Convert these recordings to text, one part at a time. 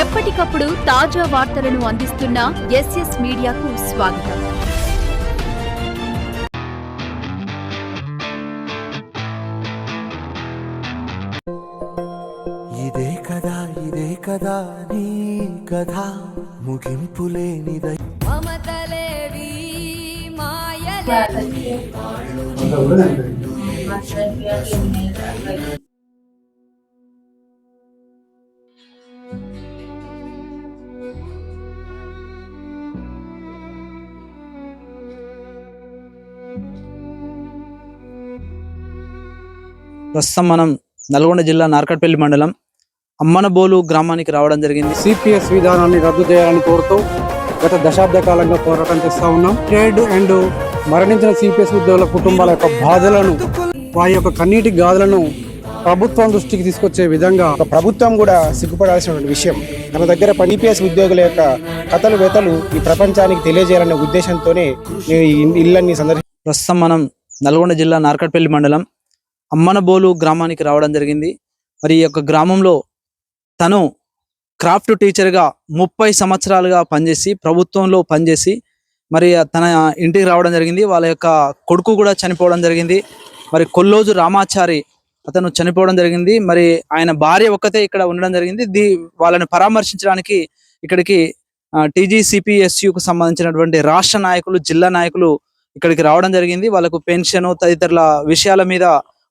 ఎప్పటికప్పుడు తాజా వార్తలను అందిస్తున్న ఎస్ఎస్ మీడియాకు స్వాగతం. ఇదే కదా ఇదే కదా నీ కథ. ముగింపు లేనిదై మమతలేవి మాయలేవి ప్రస్తుతం మనం నల్గొండ జిల్లా నార్కట్పల్లి మండలం అమ్మనబోలు గ్రామానికి రావడం జరిగింది. సిపిఎస్ విధానాన్ని రద్దు చేయాలని కోరుతూ గత దశాబ్ద కాలంగా పోరాటం చేస్తా ఉన్నాం. ట్రేడ్ అండ్ మరణించిన సిపిఎస్ ఉద్యోగుల కుటుంబాల యొక్క బాధలను వారి యొక్క కన్నీటి గాథలను ప్రభుత్వం దృష్టికి తీసుకొచ్చే విధంగా ఒక ప్రభుత్వం కూడా సిగ్గుపడాల్సినటువంటి విషయం. తన దగ్గర పనిపిఎస్ ఉద్యోగుల యొక్క కథలు వెతలు ఈ ప్రపంచానికి తెలియజేయాలనే ఉద్దేశంతోనే నేను ఇళ్ళన్ని సందర్శి ప్రస్తుతం మనం నల్గొండ జిల్లా నార్కట్పల్లి మండలం అమ్మనబోలు గ్రామానికి రావడం జరిగింది. మరి ఈ యొక్క గ్రామంలో తను క్రాఫ్ట్ టీచర్గా ముప్పై సంవత్సరాలుగా పనిచేసి ప్రభుత్వంలో పనిచేసి మరి తన ఇంటికి రావడం జరిగింది. వాళ్ళ యొక్క కొడుకు కూడా చనిపోవడం జరిగింది. మరి కొల్లోజు రామాచారి అతను చనిపోవడం జరిగింది. మరి ఆయన భార్య ఒక్కతే ఇక్కడ ఉండడం జరిగింది. దీ వాళ్ళని పరామర్శించడానికి ఇక్కడికి టీజీసీపీఎస్యుకు సంబంధించినటువంటి రాష్ట్ర నాయకులు జిల్లా నాయకులు ఇక్కడికి రావడం జరిగింది. వాళ్ళకు పెన్షన్ తదితరుల విషయాల మీద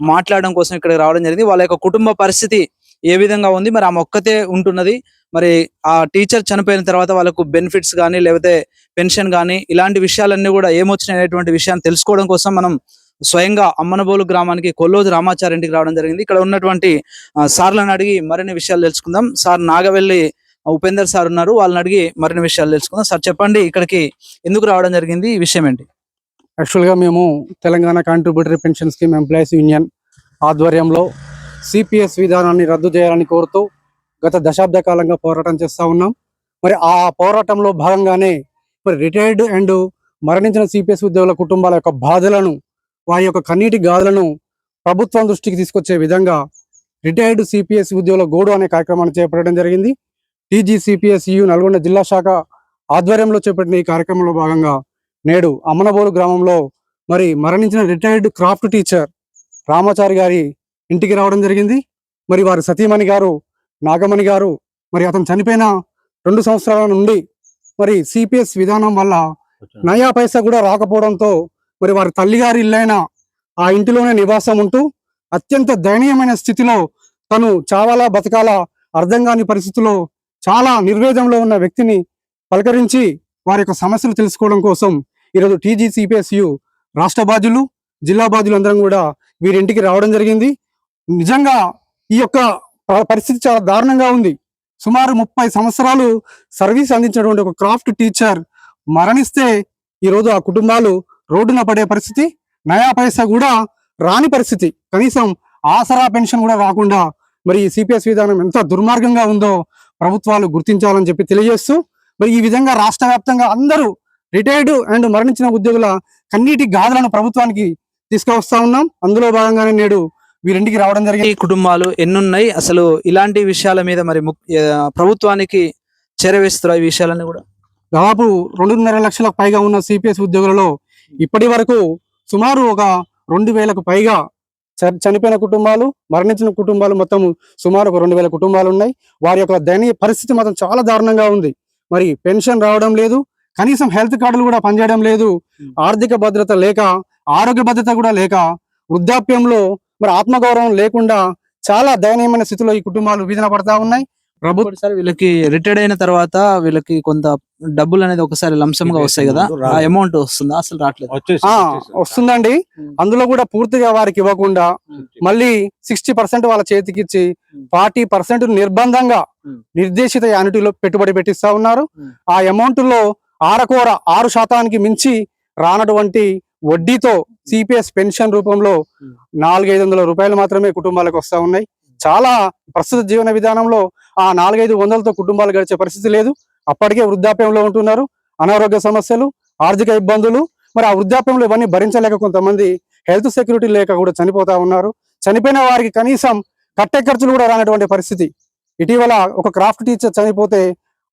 మాట్లాడడం కోసం ఇక్కడికి రావడం జరిగింది. వాళ్ళ యొక్క కుటుంబ పరిస్థితి ఏ విధంగా ఉంది? మరి ఆమె ఒక్కతే ఉంటున్నది. మరి ఆ టీచర్ చనిపోయిన తర్వాత వాళ్ళకు బెనిఫిట్స్ కానీ లేకపోతే పెన్షన్ కానీ ఇలాంటి విషయాలన్నీ కూడా ఏమొచ్చినాయి అనేటువంటి విషయాన్ని తెలుసుకోవడం కోసం మనం స్వయంగా అమ్మనబోలు గ్రామానికి కొల్లోజు రామాచారి ఇంటికి రావడం జరిగింది. ఇక్కడ ఉన్నటువంటి సార్లను అడిగి మరిన్ని విషయాలు తెలుసుకుందాం. సార్ నాగవెల్లి ఉపేందర్ సార్ ఉన్నారు. వాళ్ళని అడిగి మరిన్ని విషయాలు తెలుసుకుందాం. సార్ చెప్పండి ఇక్కడికి ఎందుకు రావడం జరిగింది? ఈ విషయం ఏంటి? యాక్చువల్గా మేము Telangana contributory pension scheme employees union ఆధ్వర్యంలో సిపిఎస్ విధానాన్ని రద్దు చేయాలని కోరుతూ గత దశాబ్ద కాలంగా పోరాటం చేస్తా ఉన్నాం. మరి ఆ పోరాటంలో భాగంగానే మరి రిటైర్డ్ అండ్ మరణించిన సిపిఎస్ ఉద్యోగుల కుటుంబాల యొక్క బాధలను వారి యొక్క కన్నీటి గాథలను ప్రభుత్వం దృష్టికి తీసుకొచ్చే విధంగా రిటైర్డ్ సిపిఎస్ ఉద్యోగుల గోడు అనే కార్యక్రమాన్ని చేపట్టడం జరిగింది. టీజీసీపీఎస్యు నల్గొండ జిల్లా శాఖ ఆధ్వర్యంలో చేపట్టిన ఈ కార్యక్రమంలో భాగంగా నేడు అమ్మనబోలు గ్రామంలో మరి మరణించిన రిటైర్డ్ క్రాఫ్ట్ టీచర్ రామాచారి గారి ఇంటికి రావడం జరిగింది. మరి వారి సతీమణి గారు నాగమణి గారు మరి అతను చనిపోయిన రెండు సంవత్సరాల నుండి మరి సిపిఎస్ విధానం వల్ల నయా పైసా కూడా రాకపోవడంతో మరి వారి తల్లిగారి ఇల్లైన ఆ ఇంటిలోనే నివాసం ఉంటూ అత్యంత దయనీయమైన స్థితిలో తను చావాలా బతకాలా అర్థం కాని పరిస్థితిలో చాలా నిర్వేదంలో ఉన్న వ్యక్తిని పలకరించి వారి యొక్క సమస్యలు తెలుసుకోవడం కోసం ఈరోజు టీజీసీపీఎస్యు రాష్ట్ర బాధ్యులు జిల్లా బాధ్యులు అందరం కూడా వీరింటికి రావడం జరిగింది. నిజంగా ఈ యొక్క పరిస్థితి చాలా దారుణంగా ఉంది. సుమారు ముప్పై సంవత్సరాలు సర్వీస్ అందించినటువంటి ఒక క్రాఫ్ట్ టీచర్ మరణిస్తే ఈరోజు ఆ కుటుంబాలు రోడ్డున పడే పరిస్థితి నయా పైసా కూడా రాని పరిస్థితి. కనీసం ఆసరా పెన్షన్ కూడా రాకుండా మరి ఈ సిపిఎస్ విధానం ఎంత దుర్మార్గంగా ఉందో ప్రభుత్వాలు గుర్తించాలని చెప్పి తెలియజేస్తూ మరి ఈ విధంగా రాష్ట్ర వ్యాప్తంగా అందరూ రిటైర్డ్ అండ్ మరణించిన ఉద్యోగుల కన్నీటి గాథలను ప్రభుత్వానికి తీసుకువస్తా ఉన్నాం. అందులో భాగంగానే నేడు వీరింటికి రావడం జరిగింది. ఈ కుటుంబాలు ఎన్నున్నాయి? అసలు ఇలాంటి విషయాల మీద మరి ప్రభుత్వానికి చేరవేస్తున్నారు ఈ విషయాలన్నీ కూడా? దాదాపు రెండున్నర లక్షలకు పైగా ఉన్న సిపిఎస్ ఉద్యోగులలో ఇప్పటి వరకు సుమారు ఒక రెండు వేలకు పైగా చనిపోయిన కుటుంబాలు మరణించిన కుటుంబాలు మొత్తం సుమారు ఒక రెండు వేల కుటుంబాలు ఉన్నాయి. వారి యొక్క దయనీయ పరిస్థితి మాత్రం చాలా దారుణంగా ఉంది. మరి పెన్షన్ రావడం లేదు. కనీసం హెల్త్ కార్డులు కూడా పనిచేయడం లేదు ఆర్థిక భద్రత లేక ఆరోగ్య భద్రత కూడా లేక వృద్ధాప్యంలో మరి ఆత్మగౌరవం లేకుండా చాలా దయనీయమైన స్థితిలో ఈ కుటుంబాలు వీధిన పడతా ఉన్నాయి. ప్రభుత్వం ఒకసారి వీళ్ళకి రిటైర్డ్ అయిన తర్వాత వీళ్ళకి కొంత డబ్బులు అనేది ఒకసారి లంసం గా వస్తాయి కదా ఆ అమౌంట్ వస్తుందా? అసలు రావట్లేదు? వస్తుందండి. అందులో కూడా పూర్తిగా వారికి ఇవ్వకుండా మళ్ళీ సిక్స్టీ పర్సెంట్ వాళ్ళ చేతికి ఇచ్చి ఫార్టీ పర్సెంట్ నిర్బంధంగా. నిర్దేశిత యానిటీలో పెట్టుబడి పెట్టిస్తా ఉన్నారు. ఆ అమౌంట్లో ఆరకోర ఆరు శాతానికి మించి రానటువంటి వడ్డీతో సిపిఎస్ పెన్షన్ రూపంలో. నాలుగైదు వందల రూపాయలు మాత్రమే కుటుంబాలకు వస్తా ఉన్నాయి. చాలా ప్రస్తుత జీవన విధానంలో ఆ నాలుగైదు వందలతో కుటుంబాలు గడిచే పరిస్థితి లేదు. అప్పటికే వృద్ధాప్యంలో ఉంటున్నారు. అనారోగ్య సమస్యలు ఆర్థిక ఇబ్బందులు మరి ఆ వృద్ధాప్యంలో ఇవన్నీ భరించలేక కొంతమంది హెల్త్ సెక్యూరిటీ లేక కూడా చనిపోతా ఉన్నారు. చనిపోయిన వారికి కనీసం కట్టె ఖర్చులు కూడా రానటువంటి పరిస్థితి. ఇటీవల ఒక క్రాఫ్ట్ టీచర్ చనిపోతే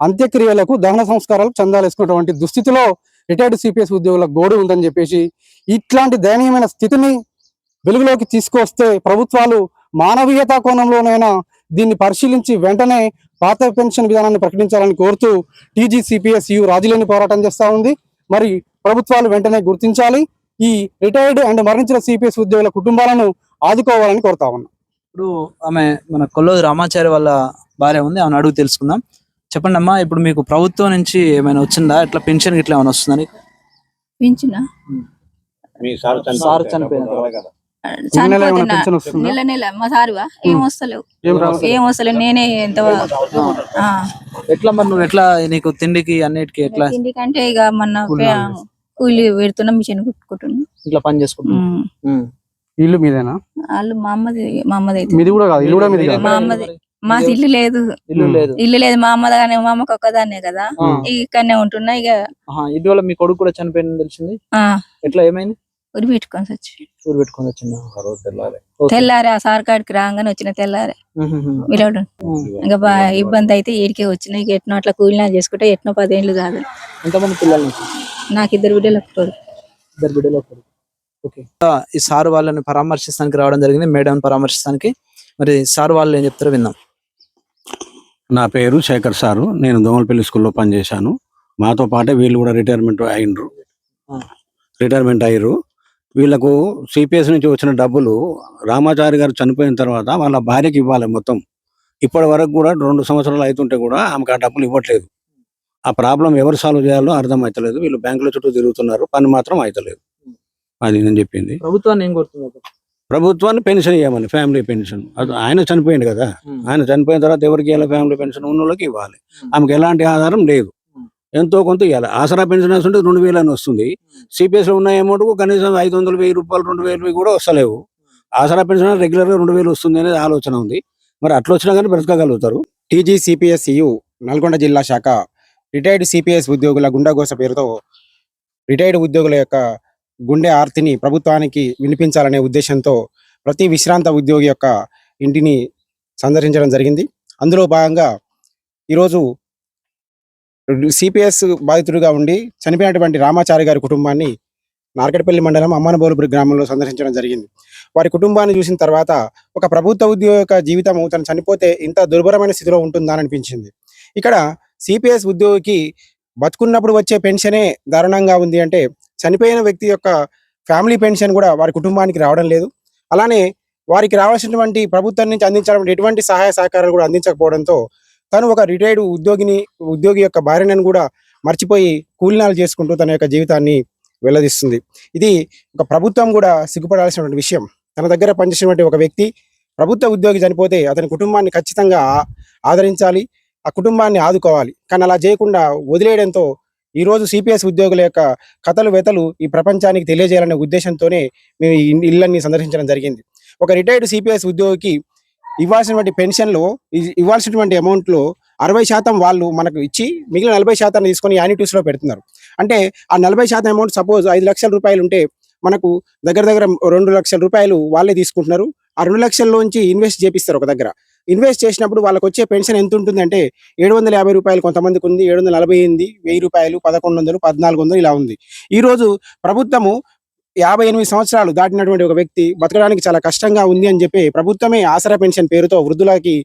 అంత్యక్రియలకు దహన సంస్కారాలకు చందాలు వేసుకున్నటువంటి దుస్థితిలో రిటైర్డ్ సిపిఎస్ ఉద్యోగుల గోడు ఉందని చెప్పేసి ఇట్లాంటి దయనీయమైన స్థితిని వెలుగులోకి తీసుకొస్తే ప్రభుత్వాలు మానవీయతా కోణంలోనైనా దీన్ని పరిశీలించి వెంటనే పాత పెన్షన్ విధానాన్ని ప్రకటించాలని కోరుతూ టీజీసిపిఎస్ యు రాజులేని పోరాటం చేస్తూ ఉంది. మరి ప్రభుత్వాలు వెంటనే గుర్తించాలి. ఈ రిటైర్డ్ అండ్ మరణించిన సిపిఎస్ ఉద్యోగుల కుటుంబాలను ఆదుకోవాలని కోరుతా ఉన్నాం. ఇప్పుడు ఆమె మన కొల్లోది రామాచారి వాళ్ళ భార్య ఉంది. ఆమెను అడుగు తెలుసుకుందాం. చెప్పండి అమ్మా ఇప్పుడు మీకు ప్రభుత్వం నుంచి ఏమైనా వచ్చిందా? ఇట్లా పెన్షన్ ఇట్లా ఏమైనా వస్తుందని పింఛన? సార్ చనిపోయిన తర్వాత. నెల ఏమైనా పెన్షన్ వస్తుందా? నెల నెల. మా సారువా? ఏం వస్తలేవు. ఏం వస్తలేవు నేనే ఎంత ఆ. ఎట్లా మరి నువ్వు ఎట్లా నీకు తిండికి అన్నిటికి ఎట్లా? ఎందుకంటే ఇక మన కూలి పెడుతున్నా మిషన్ కుట్టుకుంటున్నా. ఇట్లా పని. ఉమ్. ఇల్లు మీదేనా? వాళ్ళు మా అమ్మది మా అమ్మది అయితే మీది కూడా కాదు ఇల్లు కూడా మీది మా అమ్మది. మాది ఇల్లు లేదు. ఇల్లు లేదు. ఇల్లు లేదు. మా అమ్మది కానీ మా అమ్మకి ఒక్కదాన్నే కదా. ఇక్కడనే ఉంటున్నా. ఇక ఇటీవల మీ కొడుకు కూడా చనిపోయిందని తెలిసింది? ఆ, ఎట్లా ఏమైంది? ఉరి పెట్టుకొని వచ్చి ఊరు పెట్టుకొని వచ్చిందా. తెల్లారే. ఆ సార్ కాడికి రాగానే వచ్చిన తెల్లారే. విలవడం. ఇంకా బా- ఇబ్బంది అయితే ఏడికే వచ్చిన. ఇక ఎట్నో అట్లా కూలినా చేసుకుంటే ఎట్నో పదేళ్ళు కాదు. ఎంతమంది పిల్లలు నీకు? నాకు ఇద్దరు బిడ్డలు ఒకరు ఇద్దరు బిడ్డలు. ఓకే. ఆ, ఈ సార్ వాళ్ళని పరామర్శిస్తానికి రావడం జరిగింది. మేడం పరామర్శిస్తానికి. మరి సార్ వాళ్ళు ఏం చెప్తారో విందాం. నా పేరు శేఖర్ సారు. నేను దోమలపల్లి స్కూల్లో పనిచేశాను. మాతో పాటే వీళ్ళు కూడా రిటైర్మెంట్ అయినరు. రిటైర్మెంట్ అయ్యారు వీళ్ళకు సిపిఎస్ నుంచి వచ్చిన డబ్బులు రామాచారి గారు చనిపోయిన తర్వాత వాళ్ళ భార్యకి ఇవ్వాలి మొత్తం. ఇప్పటి వరకు కూడా రెండు సంవత్సరాలు అవుతుంటే కూడా ఆమెకు ఆ డబ్బులు ఇవ్వట్లేదు. ఆ ప్రాబ్లం ఎవరు సాల్వ్ చేయాలో అర్థం అవుతలేదు వీళ్ళు బ్యాంకుల చుట్టూ తిరుగుతున్నారు. పని మాత్రం అవుతలేదు అది నేను చెప్పింది. ప్రభుత్వాన్ని ఏం కోరుతున్నారు? ప్రభుత్వాన్ని పెన్షన్ ఇవ్వమని ఫ్యామిలీ పెన్షన్. అది ఆయన చనిపోయింది కదా. ఆయన చనిపోయిన తర్వాత ఎవరికి ఇవ్వాలి ఫ్యామిలీ పెన్షన్ ఉన్న వాళ్ళకి ఇవ్వాలి ఆమెకు ఎలాంటి ఆధారం లేదు. ఎంతో కొంత ఇవ్వాలి ఆసరా పెన్షన్ వస్తుంటే రెండు వేలు అని వస్తుంది. సిపిఎస్లో ఉన్న అమౌంట్ కనీసం ఐదు వందలు వెయ్యి రూపాయలు రెండు వేలు కూడా వస్తలేవు. ఆసరా పెన్షన్ రెగ్యులర్గా రెండు వేలు వస్తుంది అనేది ఆలోచన ఉంది. మరి అట్లా వచ్చినా కానీ బ్రతకగలుగుతారు. టీజీ సిపిఎస్యు నల్గొండ జిల్లా శాఖ రిటైర్డ్ సిపిఎస్ ఉద్యోగుల గుండాగోస పేరుతో రిటైర్డ్ ఉద్యోగుల యొక్క గుండె ఆర్తిని ప్రభుత్వానికి వినిపించాలనే ఉద్దేశంతో ప్రతి విశ్రాంత ఉద్యోగి యొక్క ఇంటిని సందర్శించడం జరిగింది. అందులో భాగంగా ఈరోజు సిపిఎస్ బాధితుడిగా ఉండి చనిపోయినటువంటి రామాచారి గారి కుటుంబాన్ని నార్కట్పల్లి మండలం అమ్మనబోలుపురి గ్రామంలో సందర్శించడం జరిగింది. వారి కుటుంబాన్ని చూసిన తర్వాత ఒక ప్రభుత్వ ఉద్యోగి యొక్క జీవితం తను చనిపోతే ఇంత దుర్భరమైన స్థితిలో ఉంటుందా అనిపించింది. ఇక్కడ సిపిఎస్ ఉద్యోగికి బతుకున్నప్పుడు వచ్చే పెన్షనే దారుణంగా ఉంది అంటే చనిపోయిన వ్యక్తి యొక్క ఫ్యామిలీ పెన్షన్ కూడా వారి కుటుంబానికి రావడం లేదు. అలానే వారికి రావాల్సినటువంటి ప్రభుత్వం నుంచి అందించడం ఎటువంటి సహాయ సహకారాలు కూడా అందించకపోవడంతో తను ఒక రిటైర్డ్ ఉద్యోగిని ఉద్యోగి యొక్క భార్యను కూడా మర్చిపోయి కూలినాలు చేసుకుంటూ తన యొక్క జీవితాన్ని వెల్లదిస్తుంది ఇది ఒక ప్రభుత్వం కూడా సిగ్గుపడాల్సినటువంటి విషయం. తన దగ్గర పనిచేసినటువంటి ఒక వ్యక్తి ప్రభుత్వ ఉద్యోగి చనిపోతే అతని కుటుంబాన్ని ఖచ్చితంగా ఆదరించాలి ఆ కుటుంబాన్ని ఆదుకోవాలి. కానీ అలా చేయకుండా వదిలేయడంతో ఈ రోజు సిపిఎస్ ఉద్యోగుల యొక్క కథలు వెతలు ఈ ప్రపంచానికి తెలియజేయాలనే ఉద్దేశంతోనే మేము ఈ ఇళ్ళన్ని సందర్శించడం జరిగింది. ఒక రిటైర్డ్ సిపిఎస్ ఉద్యోగికి ఇవ్వాల్సినటువంటి పెన్షన్లో ఇవ్వాల్సినటువంటి అమౌంట్లో అరవై శాతం వాళ్ళు మనకు ఇచ్చి మిగిలిన నలభై శాతాన్ని తీసుకొని యానిటీస్లో పెడుతున్నారు. అంటే ఆ నలభై శాతం అమౌంట్ సపోజ్ ఐదు లక్షల రూపాయలు ఉంటే మనకు దగ్గర దగ్గర రెండు లక్షల రూపాయలు వాళ్ళే తీసుకుంటున్నారు. ఆ రెండు లక్షల్లోంచి ఇన్వెస్ట్ చేపిస్తారు ఒక దగ్గర. ఇన్వెస్ట్ చేసినప్పుడు వాళ్ళకి వచ్చే పెన్షన్ ఎంత ఉంటుందంటే ఏడు వందల యాభై రూపాయలు కొంతమందికి ఉంది ఏడు వందల నలభై ఎనిమిది వెయ్యి రూపాయలు పదకొండు వందలు పద్నాలుగు వందలు ఇలా ఉంది. ఈ రోజు ప్రభుత్వము యాభై ఎనిమిది సంవత్సరాలు దాటినటువంటి ఒక వ్యక్తి బతకడానికి చాలా కష్టంగా ఉంది అని చెప్పి ప్రభుత్వమే ఆసరా పెన్షన్ పేరుతో వృద్ధులకి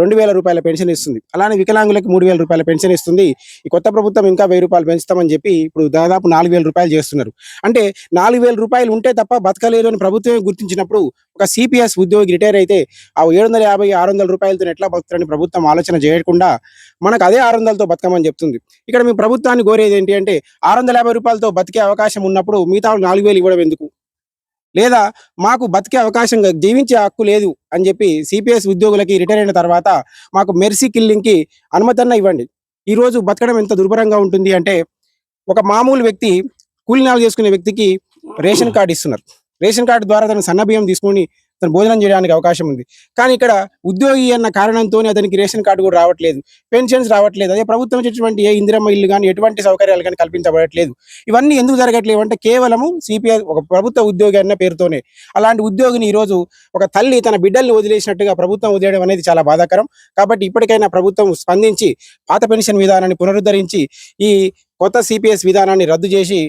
రెండు వేల రూపాయల పెన్షన్ ఇస్తుంది. అలానే వికలాంగులకు మూడు వేల రూపాయల పెన్షన్ ఇస్తుంది. ఈ కొత్త ప్రభుత్వం ఇంకా వెయ్యి రూపాయలు పెంచుతామని చెప్పి ఇప్పుడు దాదాపు నాలుగు వేల రూపాయలు చేస్తున్నారు. అంటే నాలుగు వేల రూపాయలు ఉంటే తప్ప బతకలేదు అని ప్రభుత్వమే గుర్తించినప్పుడు ఒక సిపిఎస్ ఉద్యోగి రిటైర్ అయితే ఆ ఏడు వందల యాభై ఆరు వందల రూపాయలతో ఎట్లా బతుకుతారని ప్రభుత్వం ఆలోచన చేయకుండా మనకు అదే ఆరు వందలతో బతకమని చెప్తుంది. ఇక్కడ మీ ప్రభుత్వాన్ని కోరేది ఏంటి అంటే ఆరు వందల యాభై రూపాయలతో బతికే అవకాశం ఉన్నప్పుడు మిగతా నాలుగు వేలు ఇవ్వడం ఎందుకు? లేదా మాకు బతికే అవకాశం జీవించే హక్కు లేదు అని చెప్పి సిపిఎస్ ఉద్యోగులకి రిటైర్ అయిన తర్వాత మాకు మెర్సీ కిల్లింగ్కి అనుమతన్న ఇవ్వండి. ఈరోజు బతకడం ఎంత దుర్భరంగా ఉంటుంది అంటే ఒక మామూలు వ్యక్తి కూలినాలు చేసుకునే వ్యక్తికి రేషన్ కార్డు ఇస్తున్నారు. రేషన్ కార్డు ద్వారా తను సన్న బియ్యం తీసుకొని అతను భోజనం చేయడానికి అవకాశం ఉంది. కానీ ఇక్కడ ఉద్యోగి అన్న కారణంతో అతనికి రేషన్ కార్డు కూడా రావట్లేదు. పెన్షన్స్ రావట్లేదు. అదే ప్రభుత్వం ఇచ్చేటువంటి ఏ ఇందిరమ్మ ఇల్లు కానీ ఎటువంటి సౌకర్యాలు కానీ కల్పించబడట్లేదు. ఇవన్నీ ఎందుకు జరగట్లేవు అంటే కేవలము సిపిఐ ఒక ప్రభుత్వ ఉద్యోగి అన్న పేరుతోనే. అలాంటి ఉద్యోగిని ఈరోజు ఒక తల్లి తన బిడ్డల్ని వదిలేసినట్టుగా ప్రభుత్వం వదిలేయడం అనేది చాలా బాధాకరం. కాబట్టి ఇప్పటికైనా ప్రభుత్వం స్పందించి పాత పెన్షన్ విధానాన్ని పునరుద్ధరించి ఈ కొత్త సిపిఎస్ విధానాన్ని రద్దు చేసి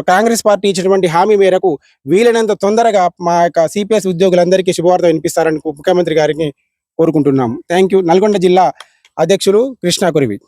కాంగ్రెస్ పార్టీ ఇచ్చినటువంటి హామీ మేరకు వీలైనంత తొందరగా మా యొక్క సిపిఎస్ ఉద్యోగులందరికీ శుభవార్త వినిపిస్తారని ముఖ్యమంత్రి గారిని కోరుకుంటున్నాం థ్యాంక్ యూ నల్గొండ జిల్లా అధ్యక్షులు కృష్ణా కురివి.